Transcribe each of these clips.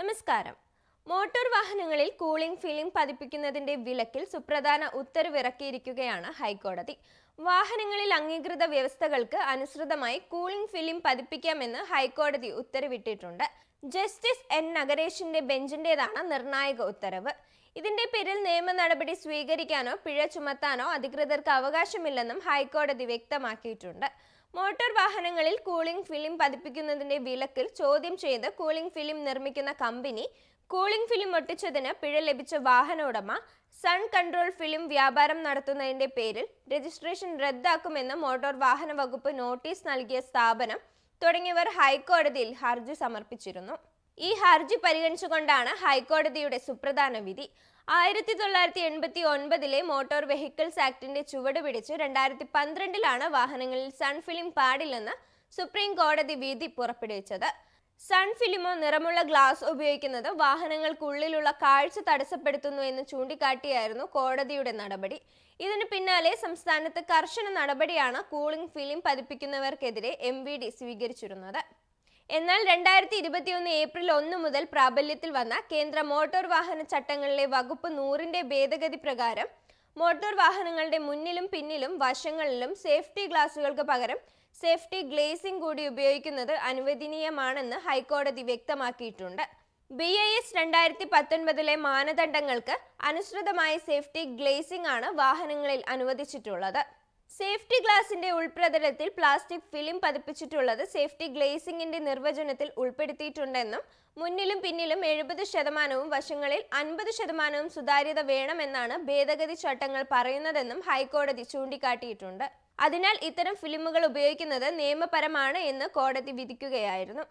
നമസ്കാരം. മോട്ടോർ വാഹനങ്ങളിൽ cooling film പതിപ്പിക്കുന്നതിന്റെ വിലക്കിൽ സുപ്രധാന ഉത്തരവിറക്കിയിരിക്കുകയാണ് ഹൈക്കോടതി. വാഹനങ്ങളിൽ അംഗീകൃത വ്യവസ്ഥകൾക്ക് അനുസൃതമായി കൂളിംഗ് ഫിലിം പതിപ്പിക്കാമെന്ന് ഹൈക്കോടതി ഉത്തരവിട്ടിട്ടുണ്ട്. Justice N. നഗരേഷിന്റെ ബെഞ്ചിന്റേതാണ് നിർണായക ഉത്തരവ്. ഇതിന്റെ പേരിൽ നിയമ നടപടി സ്വീകരിക്കാനോ പിഴ ചുമത്താനോ അധികൃതർക്ക് അവകാശമില്ലെന്നും ഹൈക്കോടതി വ്യക്തമാക്കിയിട്ടുണ്ട്. മോട്ടോർ വാഹനങ്ങളിൽ കൂളിംഗ് ഫിലിം പതിപ്പിക്കുന്നതിന്റെ വിലക്കിൽ ചോദ്യം ചെയ്ത് കൂളിംഗ് ഫിലിം നിർമ്മിക്കുന്ന കമ്പനി കൂളിംഗ് ഫിലിം ഒട്ടിച്ചതിന് പിഴ ലഭിച്ച വാഹന ഉടമ സൺ കൺട്രോൾ ഫിലിം വ്യാപാരം നടത്തുന്നതിന്റെ പേരിൽ രജിസ്ട്രേഷൻ റദ്ദാക്കുമെന്ന് മോട്ടോർ വാഹന വകുപ്പ് നോട്ടീസ് നൽകിയ സ്ഥാപനം തുടങ്ങിയവർ ഹൈക്കോടതിയിൽ ഹർജി സമർപ്പിച്ചിരുന്നു. ഈ ഹർജി പരിഗണിച്ചുകൊണ്ടാണ് ഹൈക്കോടതിയുടെ സുപ്രധാന വിധി. ആയിരത്തി തൊള്ളായിരത്തി എൺപത്തി ഒൻപതിലെ മോട്ടോർ വെഹിക്കിൾസ് ആക്ടിന്റെ ചുവട് പിടിച്ച് രണ്ടായിരത്തി പന്ത്രണ്ടിലാണ് വാഹനങ്ങളിൽ സൺഫിലിം പാടില്ലെന്ന് സുപ്രീം കോടതി വിധി പുറപ്പെടുവിച്ചത്. സൺഫിലിമോ നിറമുള്ള ഗ്ലാസ് ഉപയോഗിക്കുന്നത് വാഹനങ്ങൾക്കുള്ളിലുള്ള കാഴ്ച തടസ്സപ്പെടുത്തുന്നു എന്ന് ചൂണ്ടിക്കാട്ടിയായിരുന്നു കോടതിയുടെ നടപടി. ഇതിനു പിന്നാലെ സംസ്ഥാനത്ത് കർശന നടപടിയാണ് കൂളിംഗ് ഫിലിം പതിപ്പിക്കുന്നവർക്കെതിരെ എം സ്വീകരിച്ചിരുന്നത്. എന്നാൽ രണ്ടായിരത്തി ഇരുപത്തിയൊന്ന് ഏപ്രിൽ ഒന്ന് മുതൽ പ്രാബല്യത്തിൽ വന്ന കേന്ദ്ര മോട്ടോർ വാഹന ചട്ടങ്ങളിലെ വകുപ്പ് നൂറിന്റെ ഭേദഗതി പ്രകാരം മോട്ടോർ വാഹനങ്ങളുടെ മുന്നിലും പിന്നിലും വശങ്ങളിലും സേഫ്റ്റി ഗ്ലാസുകൾക്ക് പകരം സേഫ്റ്റി ഗ്ലേസിംഗ് കൂടി ഉപയോഗിക്കുന്നത് അനുവദനീയമാണെന്ന് ഹൈക്കോടതി വ്യക്തമാക്കിയിട്ടുണ്ട്. ബി ഐ എസ് രണ്ടായിരത്തി പത്തൊൻപതിലെ മാനദണ്ഡങ്ങൾക്ക് അനുസൃതമായ സേഫ്റ്റി ഗ്ലേസിംഗ് ആണ് വാഹനങ്ങളിൽ അനുവദിച്ചിട്ടുള്ളത്. സേഫ്റ്റി ഗ്ലാസിന്റെ ഉൾപ്രതലത്തിൽ പ്ലാസ്റ്റിക് ഫിലിം പതിപ്പിച്ചിട്ടുള്ളത് സേഫ്റ്റി ഗ്ലേസിംഗിന്റെ നിർവചനത്തിൽ ഉൾപ്പെടുത്തിയിട്ടുണ്ടെന്നും മുന്നിലും പിന്നിലും എഴുപത് ശതമാനവും വശങ്ങളിൽ അൻപത് ശതമാനവും സുതാര്യത വേണമെന്നാണ് ഭേദഗതി ചട്ടങ്ങൾ പറയുന്നതെന്നും ഹൈക്കോടതി ചൂണ്ടിക്കാട്ടിയിട്ടുണ്ട്. അതിനാൽ ഇത്തരം ഫിലിമുകൾ ഉപയോഗിക്കുന്നത് നിയമപരമാണ് എന്ന് കോടതി വിധിക്കുകയായിരുന്നു.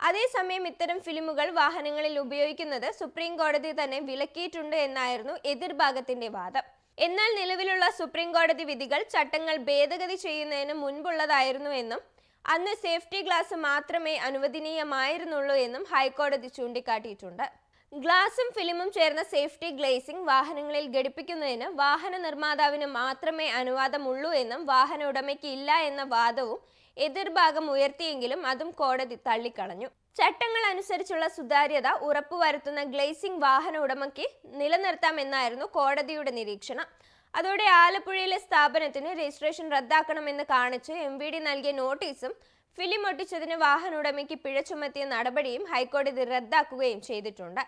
അതേസമയം ഇത്തരം ഫിലിമുകൾ വാഹനങ്ങളിൽ ഉപയോഗിക്കുന്നത് സുപ്രീം കോടതി തന്നെ വിലക്കിയിട്ടുണ്ട് എന്നായിരുന്നു എതിർഭാഗത്തിന്റെ വാദം. എന്നാൽ നിലവിലുള്ള സുപ്രീം കോടതി വിധികൾ ചട്ടങ്ങൾ ഭേദഗതി ചെയ്യുന്നതിന് മുൻപുള്ളതായിരുന്നു എന്നും അന്ന് സേഫ്റ്റി ഗ്ലാസ് മാത്രമേ അനുവദനീയമായിരുന്നുള്ളൂ എന്നും ഹൈക്കോടതി ചൂണ്ടിക്കാട്ടിയിട്ടുണ്ട്. ഗ്ലാസും ഫിലിമും ചേർന്ന സേഫ്റ്റി ഗ്ലേസിംഗ് വാഹനങ്ങളിൽ ഘടിപ്പിക്കുന്നതിന് വാഹന നിർമ്മാതാവിന് മാത്രമേ അനുവാദമുള്ളൂ എന്നും വാഹന ഉടമയ്ക്ക് ഇല്ല എന്ന വാദവും എതിർഭാഗം ഉയർത്തിയെങ്കിലും അതും കോടതി തള്ളിക്കളഞ്ഞു. ചട്ടങ്ങൾ അനുസരിച്ചുള്ള സുതാര്യത ഉറപ്പുവരുത്തുന്ന ഗ്ലേസിംഗ് വാഹന ഉടമയ്ക്ക് നിലനിർത്താമെന്നായിരുന്നു കോടതിയുടെ നിരീക്ഷണം. അതോടെ ആലപ്പുഴയിലെ സ്ഥാപനത്തിന് രജിസ്ട്രേഷൻ റദ്ദാക്കണമെന്ന് കാണിച്ച് എം വി ഡി നൽകിയ നോട്ടീസും ഫിലിം ഒട്ടിച്ചതിന് വാഹന ഉടമയ്ക്ക് പിഴ ചുമത്തിയ നടപടിയും ഹൈക്കോടതി റദ്ദാക്കുകയും ചെയ്തിട്ടുണ്ട്.